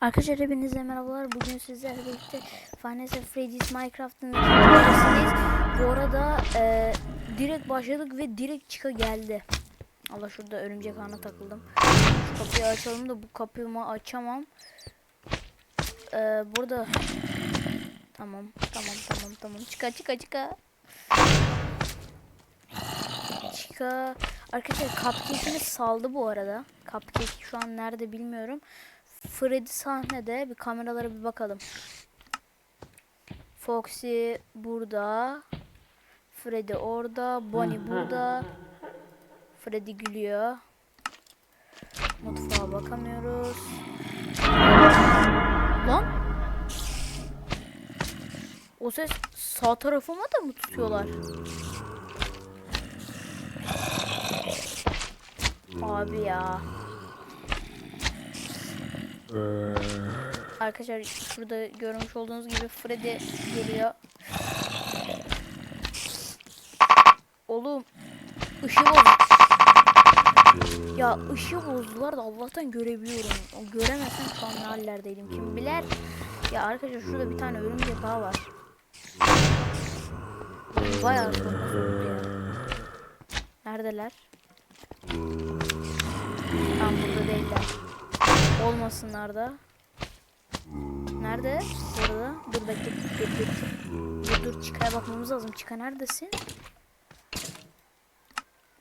Arkadaşlar hepinize merhabalar. Bugün sizlerle birlikte Final Freddy's Minecraft'ın bölümündeyiz. Bu arada e, direkt başladık ve direkt çıka geldi. Allah şurada örümcek ağına takıldım. Şu kapıyı açalım da bu kapımı açamam. E, burada tamam tamam tamam tamam çıka çıka çıka. Çıka. Arkadaşlar cupcake'ini saldı bu arada. Cupcake şu an nerede bilmiyorum. Freddy sahnede. Bir kameralara bir bakalım. Foxy burada. Freddy orada. Bonnie burada. Freddy gülüyor. Mutfağa bakamıyoruz. Lan. O ses sağ tarafıma da mı tutuyorlar? Abi ya. Arkadaşlar şurada görmüş olduğunuz gibi Freddy geliyor. Oğlum ışığı bozdu. Ya ışığı bozdular da Allah'tan görebiliyorum. O göremezsem şu an hallerdeydim kim bilir. Ya arkadaşlar şurada bir tane örümcek daha var. Bayağı. Neredeler? Tam burada değiller. Olmasınlar da. Nerede? Burada. Dur bekle. Dur dur. Dur dur çıkaya bakmamız lazım. Çıka neredesin?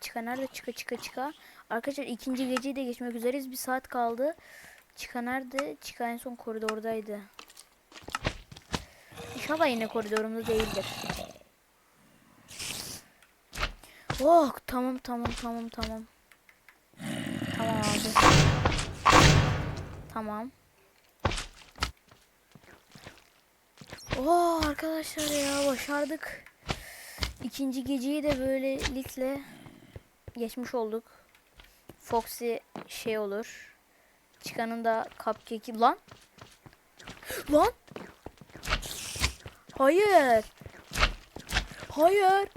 Çıka nerede? Çıka çıka çıka. Arkadaşlar ikinci geceyi de geçmek üzereyiz. Bir saat kaldı. Çıka nerede? Çıka en son koridordaydı. İnşallah yine koridorumda değildir. Oh tamam tamam tamam tamam. Tamam abi. Tamam. Oo arkadaşlar ya başardık. İkinci geceyi de böylelikle geçmiş olduk. Foxy şey olur. Çıkanın da cupcake'i lan. Lan. Hayır. Hayır.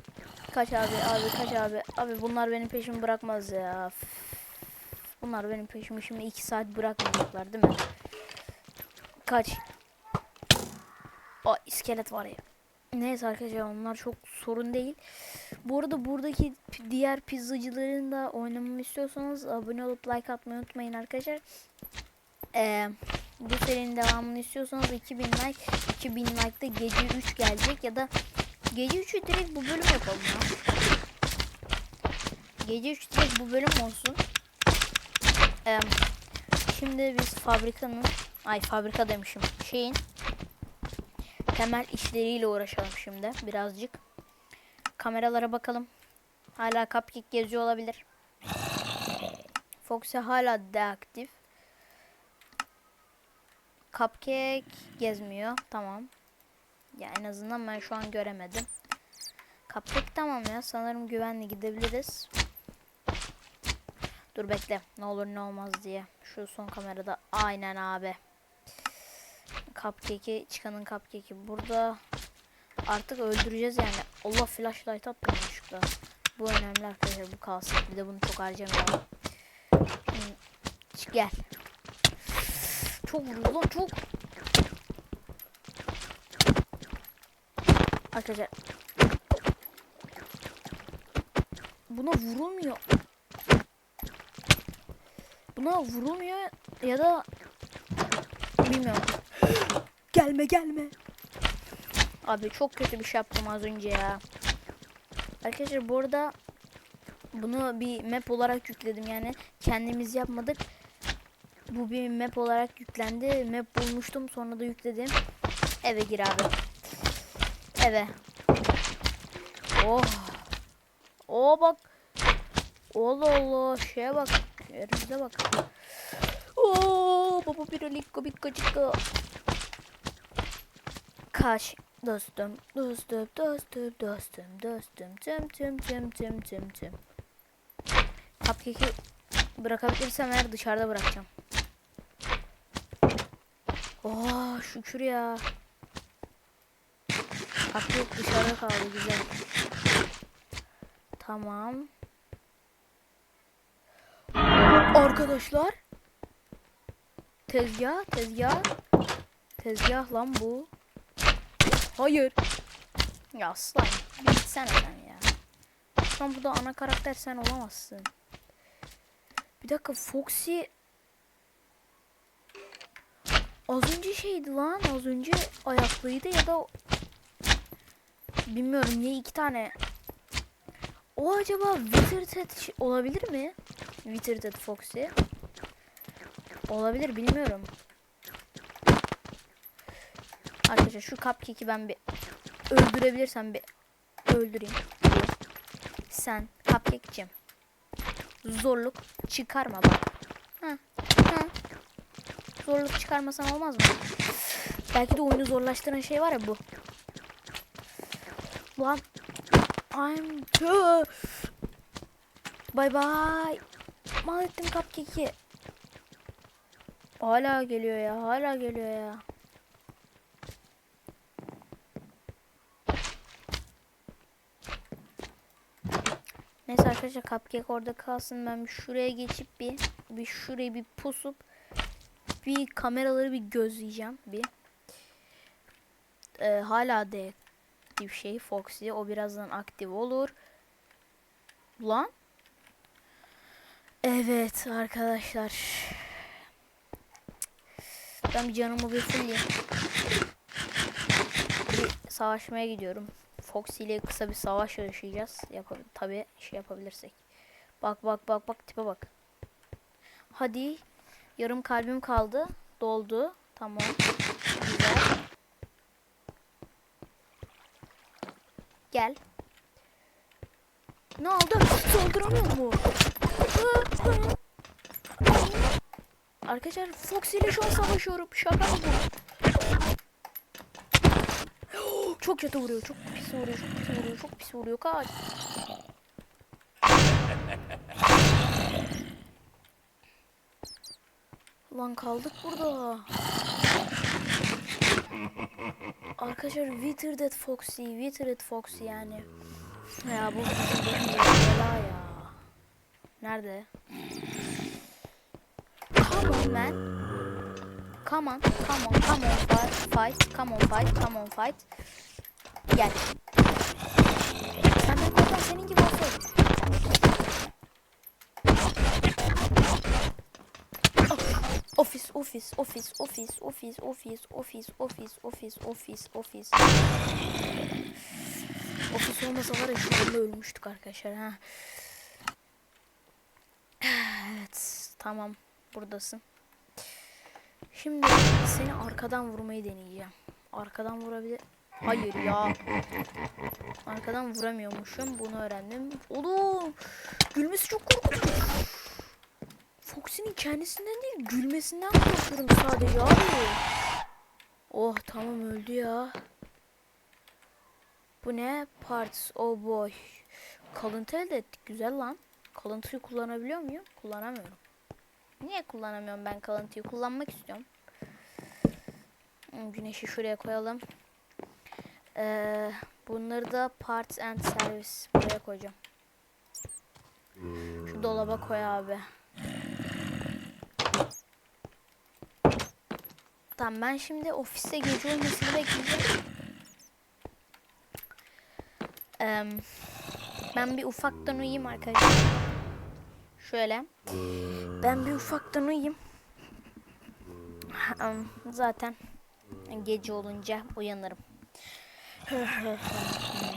Kaç abi abi kaç abi. Abi bunlar benim peşimi bırakmaz ya. Bunlar benim peşimi şimdi 2 saat bırakmayacaklar değil mi? Kaç. O iskelet var ya. Neyse arkadaşlar onlar çok sorun değil. Bu arada buradaki diğer pizzacıların da oynamamı istiyorsanız abone olup like atmayı unutmayın arkadaşlar. Ee, bu serinin devamını istiyorsanız 2000 like 2000 like'da gece 3 gelecek ya da gece 3'ü direkt bu bölüm yapalım ya. Gece 3 direkt bu bölüm olsun. Şimdi biz fabrikanın ay fabrika demişim şeyin temel işleriyle uğraşalım şimdi birazcık. Kameralara bakalım. Hala cupcake geziyor olabilir. Foxy hala deaktif. Cupcake gezmiyor. Tamam. Ya en azından ben şu an göremedim. Cupcake tamam ya. Sanırım güvenli gidebiliriz. Dur bekle. Ne olur ne olmaz diye. Şu son kamerada. Aynen abi. Cupcake'i çıkanın cupcake'i burada. Artık öldüreceğiz yani. Allah flashlight attım yanlışlıkla. Bu önemli arkadaşlar bu kalsın. Bir de bunu çok harcamayalım. Gel. Çok vuruyor lan çok. Arkadaşlar. Buna vurulmuyor. Buna vurulmuyor ya da bilmiyorum. gelme gelme. Abi çok kötü bir şey yaptım az önce ya. Arkadaşlar bu arada bunu bir map olarak yükledim yani kendimiz yapmadık. Bu bir map olarak yüklendi. Map bulmuştum sonra da yükledim. Eve gir abi. Eve. Oh. Oh bak. Allah Allah şeye bak. Yerimize bak. Oo baba bir likko bir kaçıkka. Kaç dostum dostum dostum dostum dostum tüm tüm tüm tüm tüm tüm. Cupcake'i bırakabilirsem eğer dışarıda bırakacağım. Oo şükür ya. Cupcake dışarıda kaldı güzel. Tamam. Arkadaşlar tezgah, tezgah. Tezgah lan bu. Hayır. Ya slime bir gitsene sen ya. An burada ana karakter sen olamazsın. Bir dakika Foxy Az önce şeydi lan az önce ayaklıydı ya da bilmiyorum niye iki tane o acaba Withered ş- olabilir mi? Withered Foxy olabilir bilmiyorum. Arkadaşlar şu cupcake'i ben bir öldürebilirsem bir öldüreyim. Sen cupcake'cim. Zorluk çıkarma bak. Ha, ha. Zorluk çıkarmasan olmaz mı? Belki de oyunu zorlaştıran şey var ya bu. Lan. I'm too. Bye bye. Mal ettim cupcake'i. Hala geliyor ya. Hala geliyor ya. Neyse arkadaşlar cupcake orada kalsın. Ben bir şuraya geçip bir bir şurayı bir pusup bir kameraları bir gözleyeceğim bir. Ee, hala de bir şey Foxy. O birazdan aktif olur. Lan. Evet arkadaşlar. Ben bir canımı bir fulleyim. Bir savaşmaya gidiyorum. Foxy ile kısa bir savaş yaşayacağız. Yap tabi şey yapabilirsek. Bak bak bak bak tipe bak. Hadi. Yarım kalbim kaldı. Doldu. Tamam. Güzel. Gel. Ne oldu? Saldıramıyor mu? Arkadaşlar Foxy ile şu an savaşıyorum. Şaka mı bu? Çok kötü vuruyor. Çok pis vuruyor. Çok pis vuruyor. Çok pis vuruyor. Kaç. Lan kaldık burada. Arkadaşlar Withered Foxy, Withered Foxy yani. Ya bu bela ya. Nerede? Come on man. Come on, come on, come on fight, fight, come on fight, come on fight. Gel. Sen de korkan senin gibi olsun. Ofis, ofis, ofis, ofis, ofis, ofis, ofis, ofis, ofis, ofis, ofis. Ofis olmasa var ya şu ölmüştük arkadaşlar ha. Evet, tamam. Buradasın. Şimdi seni arkadan vurmayı deneyeceğim. Arkadan vurabilir. Hayır ya. Arkadan vuramıyormuşum. Bunu öğrendim. Oğlum. Gülmesi çok korkutucu. Foxy'nin kendisinden değil gülmesinden korkuyorum sadece abi. Oh tamam öldü ya. Bu ne? Parts. Oh boy. Kalıntı elde ettik. Güzel lan. Kalıntıyı kullanabiliyor muyum? Kullanamıyorum. Niye kullanamıyorum ben kalıntıyı? Kullanmak istiyorum. Hmm, Güneşi şuraya koyalım. Ee, bunları da parts and service buraya koyacağım. Şu dolaba koy abi. Tamam ben şimdi ofiste gece olmasını bekleyeceğim. Ben bir ufaktan uyuyayım arkadaşlar. Şöyle. Ben bir ufaktan uyuyayım. Zaten gece olunca uyanırım.